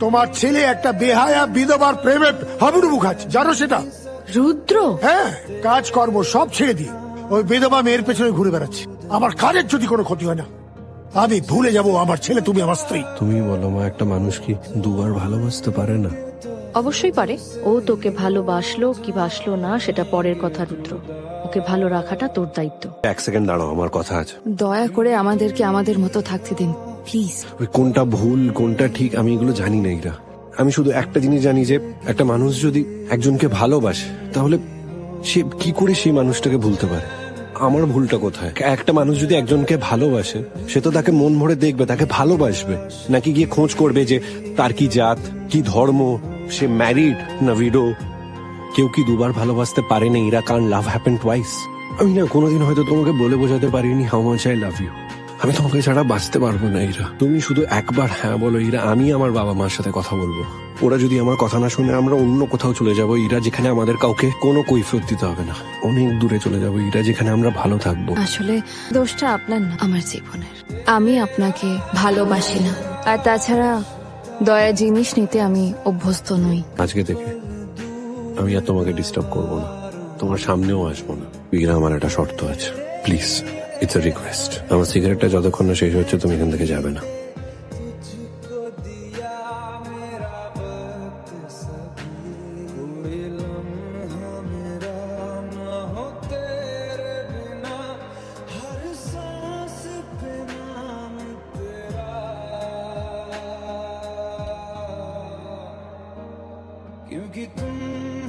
তোমার ছেলে একটা বেহায়া বিধবার প্রেমে হাবুডুবু খাচ্ছে। জানো সেটা? রুদ্র? হ্যাঁ কাজ কাজকর্ম সব ছেড়ে দিয়ে ওই বিধবা মেয়ের পেছনে ঘুরে বেড়াচ্ছে। আমার কাজের যদি কোনো ক্ষতি হয় না আমি ভুলে যাব আমার ছেলে তুমি আমার স্ত্রী। তুমি বলো মা একটা মানুষ কি দুবার ভালোবাসতে পারে না? অবশ্যই পারে। ও তোকে ভালোবাসলো কি বাসলো না সেটা পরের কথা রুদ্র। ওকে ভালো রাখাটা তোর দায়িত্ব। এক সেকেন্ড দাঁড়াও আমার কথা আছে। দয়া করে আমাদেরকে আমাদের মতো থাকতে দিন। প্লিজ ওই কোনটা ভুল, কোনটা ঠিক, আমি এগুলো জানি না এরা। আমি শুধু একটা জিনিস জানি যে, একটা মানুষ যদি একজনকে ভালোবাসে, তাহলে সে কি করে সেই মানুষটাকে ভুলতে পারে? আমার ভুলটা কোথায়? একটা মানুষ যদি একজনকে ভালোবাসে, সে তো তাকে মন ভরে দেখবে, তাকে ভালোবাসবে। নাকি গিয়ে খোঁজ করবে যে তার কি জাত, কি ধর্ম, সে ম্যারিড না উইডো কেউ কি দুবার ভালোবাসতে পারে না? ইরা কান লাভ হ্যাপেন টুয়াইস আমি না কোনোদিন হয়তো তোমাকে বলে বোঝাতে পারিনি how much I love you আমি তোমাকে ছাড়া বাঁচতে পারব না ইরা। তুমি শুধু একবার হ্যাঁ বলো ইরা আমি আমার বাবা মার সাথে কথা বলব। ওরা যদি আমার কথা না শুনে আমরা অন্য কোথাও চলে যাব ইরা যেখানে আমাদের কাউকে কোনো কৈফিয়ত দিতে হবে না। অনেক দূরে চলে যাব ইরা যেখানে আমরা ভালো থাকব। আসলে দোষটা আপনার না আমার জীবনের। আমি আপনাকে ভালোবাসি না। আর তাছাড়া দয়া জিনিস নিতে আমি অভ্যস্ত নই। আজকে থেকে আমি আর তোমাকে ডিস্টার্ব করব না। তোমার সামনেও আসব না। ইরা আমার একটা শর্ত আছে। প্লিজ ইটস এ রিকোয়েস্ট আমার সিগারেটটা যতক্ষণ না শেষ হচ্ছে তুমি এখান থেকে যাবে না क्योंकि तुम